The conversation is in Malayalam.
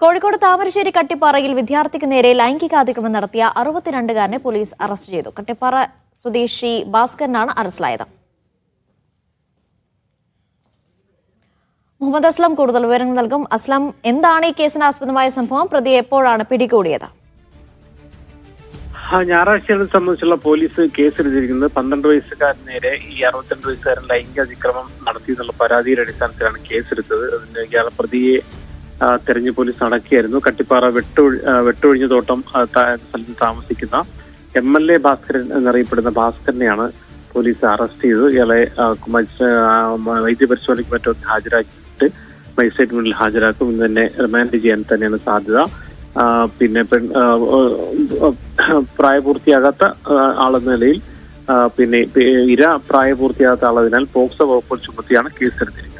കോഴിക്കോട് താമരശ്ശേരി കട്ടിപ്പാറയിൽ വിദ്യാർത്ഥിക്ക് നേരെ ലൈംഗികാതിക്രമം നടത്തിയ അറുപത്തിരണ്ടുകാരനെ പോലീസ് അറസ്റ്റ് ചെയ്തു. കട്ടിപ്പാറ സ്വദേശി ഭാസ്കരനാണ് അറസ്റ്റിലായത്. മുഹമ്മദ് അസ്ലം കൂടുതൽ വിവരങ്ങൾ നൽകും. അസ്ലം എന്താണ് ഈ കേസിന് ആസ്പദമായ സംഭവം? പ്രതി എപ്പോഴാണ് പിടികൂടിയത്? ആ, ഞായറാഴ്ചയെ സംബന്ധിച്ചുള്ള പോലീസ് കേസെടുത്തിരിക്കുന്നത് പന്ത്രണ്ട് വയസ്സുകാരന് നേരെ ഈ അറുപത്തിരണ്ട് വയസ്സുകാരൻ ലൈംഗിക അതിക്രമം നടത്തി എന്നുള്ള പരാതിയുടെ അടിസ്ഥാനത്തിലാണ് കേസെടുത്തത് അതിന് ഇയാളെ പ്രതിയെ തെരഞ്ഞു പോലീസ് നടക്കുകയായിരുന്നു. കട്ടിപ്പാറ വെട്ടൊഴി വെട്ടൊഴിഞ്ഞ തോട്ടം സ്ഥലത്ത് താമസിക്കുന്ന എം എൽ എ ഭാസ്കരൻ എന്നറിയപ്പെടുന്ന ഭാസ്കരനെയാണ് പോലീസ് അറസ്റ്റ് ചെയ്തത്. ഇയാളെ വൈദ്യപരിശോധനയ്ക്ക് മറ്റും ഹാജരാക്കിയിട്ട് മജിസ്ട്രേറ്റ് മുന്നിൽ ഹാജരാക്കും. ഇന്ന് തന്നെ റിമാൻഡ് ചെയ്യാൻ തന്നെയാണ് സാധ്യത. പിന്നെ പെൺ പ്രായപൂർത്തിയാകാത്ത ആളെന്ന നിലയിൽ പിന്നെ ഇര പ്രായപൂർത്തിയാകാത്ത ആളതിനാൽ പോക്സോ വകുപ്പ് ചുമത്തിയാണ് കേസെടുത്തിരിക്കുന്നത്.